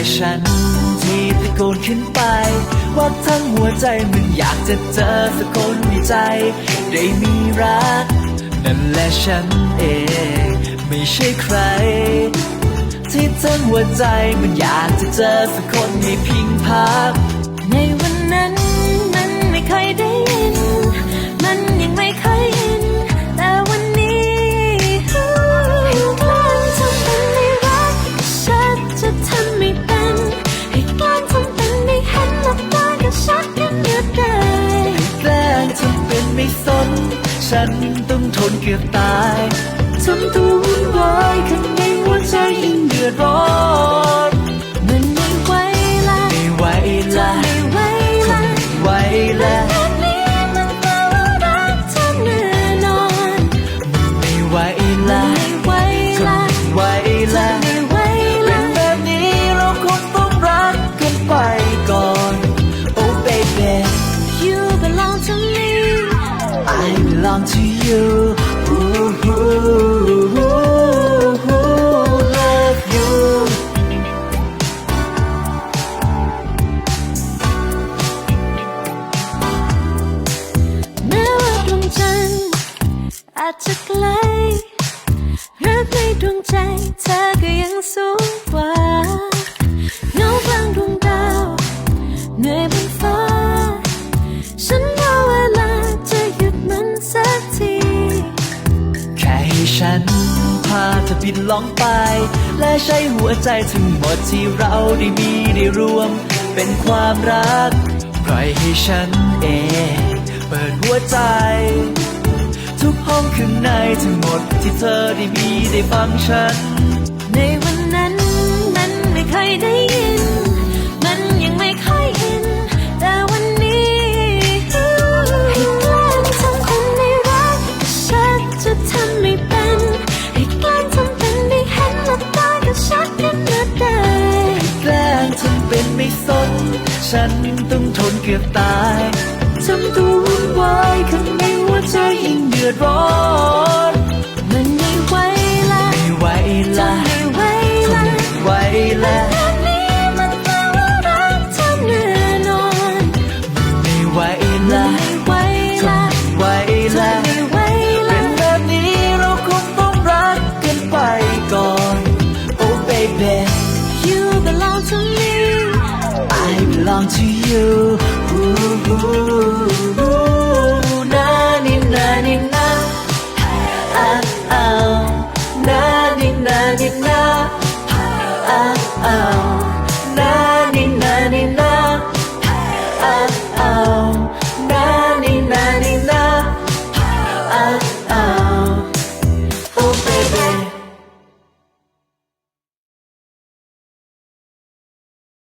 และฉันที่ตะโกนขึ้นไป ว่าทั้งหัวใจมันอยากจะเจอสักคนในใจ ได้มีรัก นั่นแหละฉันเอง ไม่ใช่ใคร ที่ทั้งหัวใจมันอยากจะเจอสักคนให้พิงพักในวัน สน ฉันต้องทนเกือบตายทำตัววุ่นวายข้างในหัวใจยิ่งเดือดร้อนมัน I belong to you Ooh, ooh, ooh, love you แม้ว่าดวงจันทร์ ฉันพาเธอบินล่องไป และใช้หัวใจทั้งหมดที่เราได้มีได้รวม เป็นความรักปล่อยให้ฉันเองเปิดหัวใจ ทุกห้องข้างในทั้งหมดที่เธอได้มีได้ฟังฉัน ในวันนั้นมันไม่เคยได้ ไม่สน ฉันต้องทนเกือบตายทำตัววุ่นวายข้างในหัวใจยิ่งเดือดร้อน belong to you.